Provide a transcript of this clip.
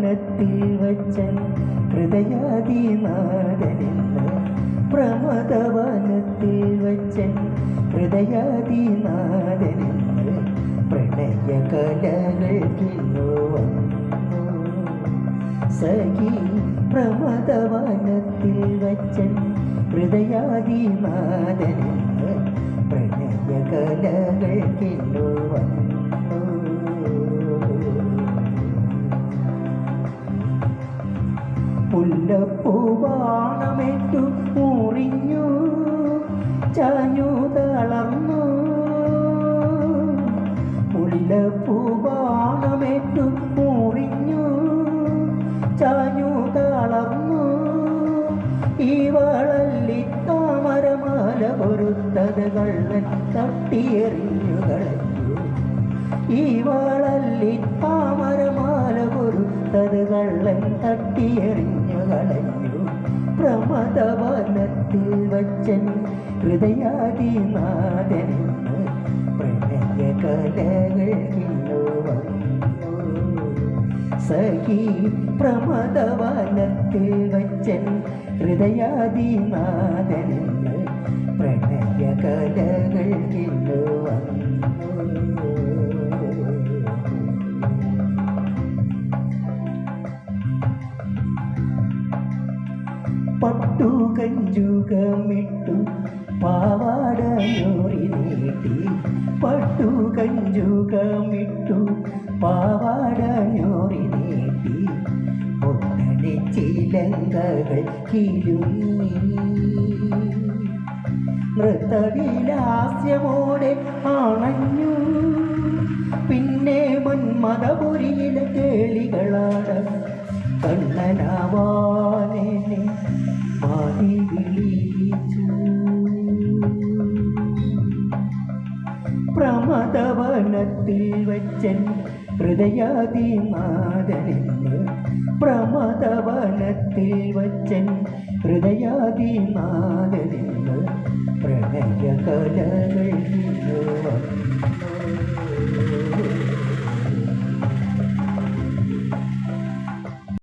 പ്രമദവനത്തിൽ വച്ചൻ ഹൃദയാദിനാഥനെന്ന് പ്രമദവനത്തിൽ വച്ചൻ ഹൃദയാദിനാഥനെന്ന് പ്രണയ കലകൾക്കിന്നു വന്നു. സഖി പ്രമദവനത്തിൽ വച്ചൻ ഹൃദയാദിനാഥനെന്ന് പ്രണയ കലകൾക്കിന്നു പുല്ലപ്പൂവാണമേറ്റു മുറിഞ്ഞു ചാഞ്ഞു തളർന്നു. പുല്ലപ്പൂവാണമേറ്റു മുറിഞ്ഞു ചാഞ്ഞു തളർന്നു. ഈ വളല്ലി താമരമാല പൊരുത്തത് കള്ളൻ തട്ടിയെറിഞ്ഞു കളഞ്ഞു. ഈ വളല്ലി താമരമാല പൊരുത്തത് കള്ളൻ തട്ടിയെറിഞ്ഞു കളഞ്ഞു പ്രമദവനത്തിൽ വച്ചൻ ഹൃദയാദിനാഥനെന്ന് പ്രണയ കലകൾ സഖി പ്രമദവനത്തിൽ വച്ചൻ ഹൃദയാദിനാഥനെന്ന് പ്രണയ കലകൾ വന്നു. പട്ടു കഞ്ചുകമിട്ടു പാവാടയോറി നീട്ടി. പട്ടു കഞ്ചുകമിട്ടു പാവാടയോറി നീട്ടി. ഒട്ടനെ ചിലങ്കകൾ കിലുങ്ങി. നൃത്തവിലാസ്യമോടെ ആണഞ്ഞു. പിന്നെ മന്മതപുരിയിലെ കേളികളാണ് കണ്ണനാവാനെ പ്രമദവനത്തിൽ വച്ചൻ ഹൃദയാദിനാഥനെന്ന് പ്രമദവനത്തിൽ വച്ചൻ ഹൃദയാദിനാഥനെന്ന് പ്രണയ കലകൾ